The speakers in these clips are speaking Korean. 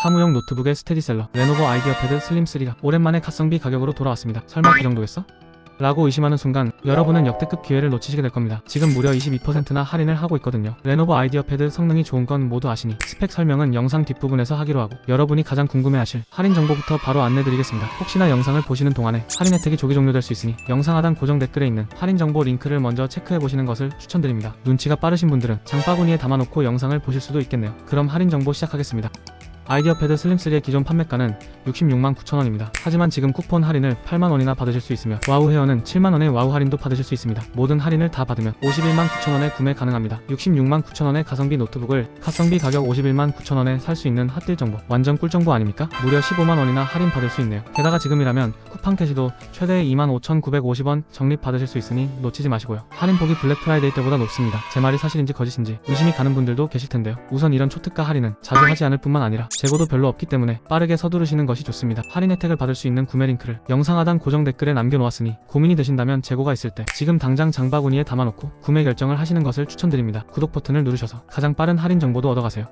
사무용 노트북의 스테디셀러 레노버 아이디어 패드 슬림 3가 오랜만에 가성비 가격으로 돌아왔습니다. 설마 그 정도겠어? 라고 의심하는 순간 여러분은 역대급 기회를 놓치시게 될 겁니다. 지금 무려 22%나 할인을 하고 있거든요. 레노버 아이디어 패드 성능이 좋은 건 모두 아시니 스펙 설명은 영상 뒷부분에서 하기로 하고 여러분이 가장 궁금해하실 할인 정보부터 바로 안내드리겠습니다. 혹시나 영상을 보시는 동안에 할인 혜택이 조기 종료될 수 있으니 영상 하단 고정 댓글에 있는 할인 정보 링크를 먼저 체크해 보시는 것을 추천드립니다. 눈치가 빠르신 분들은 장바구니에 담아놓고 영상을 보실 수도 있겠네요. 그럼 할인 정보 시작하겠습니다. 아이디어 패드 슬림 3의 기존 판매가는 66만 9천원입니다. 하지만 지금 쿠폰 할인을 8만원이나 받으실 수 있으며 와우 헤어는 7만원의 와우 할인도 받으실 수 있습니다. 모든 할인을 다 받으면 51만 9천원에 구매 가능합니다. 66만 9천원의 가성비 노트북을 가성비 가격 51만 9천원에 살 수 있는 핫딜 정보 완전 꿀 정보 아닙니까? 무려 15만원이나 할인 받을 수 있네요. 게다가 지금이라면 쿠팡 캐시도 최대 25,950원 적립 받으실 수 있으니 놓치지 마시고요. 할인폭이 블랙 프라이데이 때보다 높습니다. 제 말이 사실인지 거짓인지 의심이 가는 분들도 계실 텐데요. 우선 이런 초특가 할인은 자주 하지 않을 뿐만 아니라 재고도 별로 없기 때문에 빠르게 서두르시는 것이 좋습니다. 할인 혜택을 받을 수 있는 구매 링크를 영상 하단 고정 댓글에 남겨놓았으니 고민이 되신다면 재고가 있을 때 지금 당장 장바구니에 담아놓고 구매 결정을 하시는 것을 추천드립니다. 구독 버튼을 누르셔서 가장 빠른 할인 정보도 얻어가세요.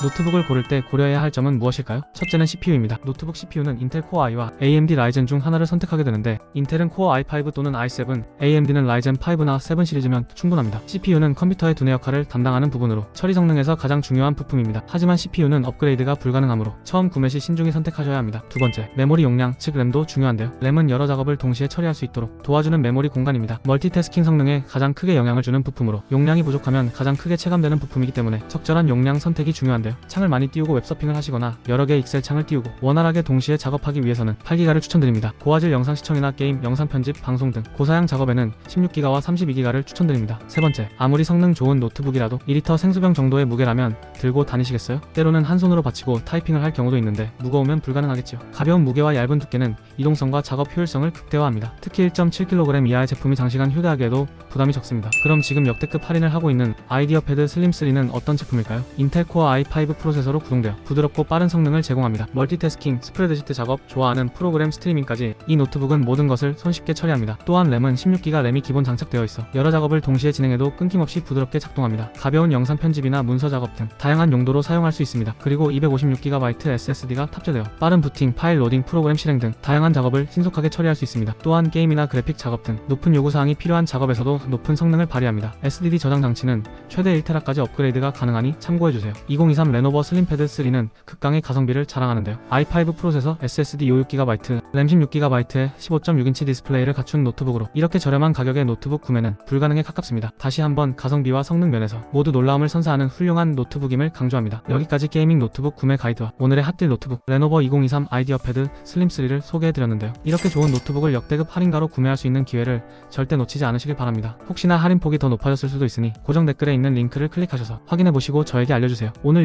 노트북을 고를 때 고려해야 할 점은 무엇일까요? 첫째는 CPU입니다. 노트북 CPU는 인텔 코어 i와 AMD 라이젠 중 하나를 선택하게 되는데 인텔은 코어 i5 또는 i7, AMD는 라이젠 5나 7 시리즈면 충분합니다. CPU는 컴퓨터의 두뇌 역할을 담당하는 부분으로 처리 성능에서 가장 중요한 부품입니다. 하지만 CPU는 업그레이드가 불가능하므로 처음 구매 시 신중히 선택하셔야 합니다. 두 번째, 메모리 용량, 즉 램도 중요한데요. 램은 여러 작업을 동시에 처리할 수 있도록 도와주는 메모리 공간입니다. 멀티태스킹 성능에 가장 크게 영향을 주는 부품으로 용량이 부족하면 가장 크게 체감되는 부품이기 때문에 적절한 용량 선택이 중요한데 요. 창을 많이 띄우고 웹서핑을 하시거나 여러 개의 익셀 창을 띄우고 원활하게 동시에 작업하기 위해서는 8기가를 추천드립니다. 고화질 영상 시청이나 게임, 영상 편집, 방송 등 고사양 작업에는 16기가와 32기가를 추천드립니다. 세 번째, 아무리 성능 좋은 노트북이라도 2리터 생수병 정도의 무게라면 들고 다니시겠어요? 때로는 한 손으로 받치고 타이핑을 할 경우도 있는데 무거우면 불가능하겠지요. 가벼운 무게와 얇은 두께는 이동성과 작업 효율성을 극대화합니다. 특히 1.7kg 이하의 제품이 장시간 휴대하기에도 부담이 적습니다. 그럼 지금 역대급 할인을 하고 있는 아이디어 패드 슬림 3는 어떤 제품일까요? 인텔 코어 i5 프로세서로 구동되어 부드럽고 빠른 성능을 제공합니다. 멀티태스킹, 스프레드시트 작업, 좋아하는 프로그램 스트리밍까지 이 노트북은 모든 것을 손쉽게 처리합니다. 또한 램은 16기가 램이 기본 장착되어 있어 여러 작업을 동시에 진행해도 끊김없이 부드럽게 작동합니다. 가벼운 영상 편집이나 문서 작업 등 다양한 용도로 사용할 수 있습니다. 그리고 256GB SSD가 탑재되어 빠른 부팅, 파일 로딩, 프로그램 실행 등 다양한 작업을 신속하게 처리할 수 있습니다. 또한 게임이나 그래픽 작업 등 높은 요구사항이 필요한 작업에서도 높은 성능을 발휘합니다. SDD 저장 장치는 최대 1테라까지 업그레이드가 가능하니 참고해주세요. 2023 레노버 슬림패드 3는 극강의 가성비를 자랑하는데요. i5 프로세서 SSD 56GB, 램 16GB의 15.6인치 디스플레이를 갖춘 노트북으로 이렇게 저렴한 가격의 노트북 구매는 불가능에 가깝습니다. 다시 한번 가성비와 성능 면에서 모두 놀라움을 선사하는 훌륭한 노트북임을 강조합니다. 여기까지 게이밍 노트북 구매 가이드와 오늘의 핫딜 노트북 레노버 2023 아이디어 패드 슬림 3를 소개해드렸는데요. 이렇게 좋은 노트북을 역대급 할인가로 구매할 수 있는 기회를 절대 놓치지 않으시길 바랍니다. 혹시나 할인폭이 더 높아졌을 수도 있으니 고정 댓글에 있는 링크를 클릭하셔서 확인해보시고 저에게 알려주세요. 오늘